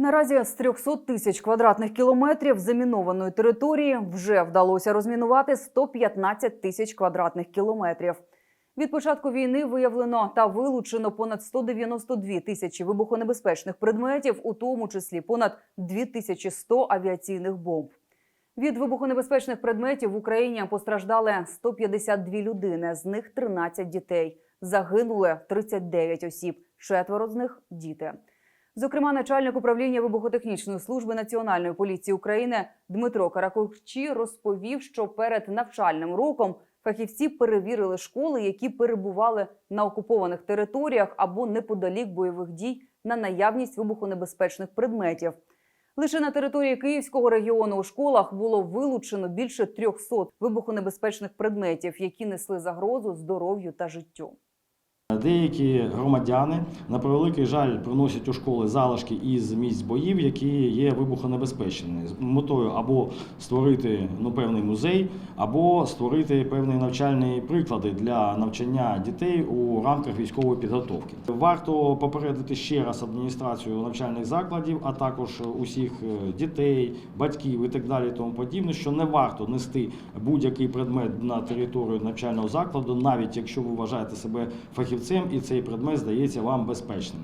Наразі з 300 тисяч квадратних кілометрів замінованої території вже вдалося розмінувати 115 тисяч квадратних кілометрів. Від початку війни виявлено та вилучено понад 192 тисячі вибухонебезпечних предметів, у тому числі понад 2100 авіаційних бомб. Від вибухонебезпечних предметів в Україні постраждали 152 людини, з них 13 дітей. Загинули 39 осіб, четверо з них діти. Зокрема, начальник управління вибухотехнічної служби Національної поліції України Дмитро Каракурчі розповів, що перед навчальним роком фахівці перевірили школи, які перебували на окупованих територіях або неподалік бойових дій на наявність вибухонебезпечних предметів. Лише на території Київського регіону у школах було вилучено більше 300 вибухонебезпечних предметів, які несли загрозу здоров'ю та життю. Деякі громадяни, на превеликий жаль, приносять у школи залишки із місць боїв, які є вибухонебезпечними, з метою або створити ну, певний музей, або створити певні навчальні приклади для навчання дітей у рамках військової підготовки. Варто попередити ще раз адміністрацію навчальних закладів, а також усіх е, дітей, батьків і так далі, тому подібне, що не варто нести будь-який предмет на територію навчального закладу, навіть якщо ви вважаєте себе фахівцем і цей предмет здається вам безпечним.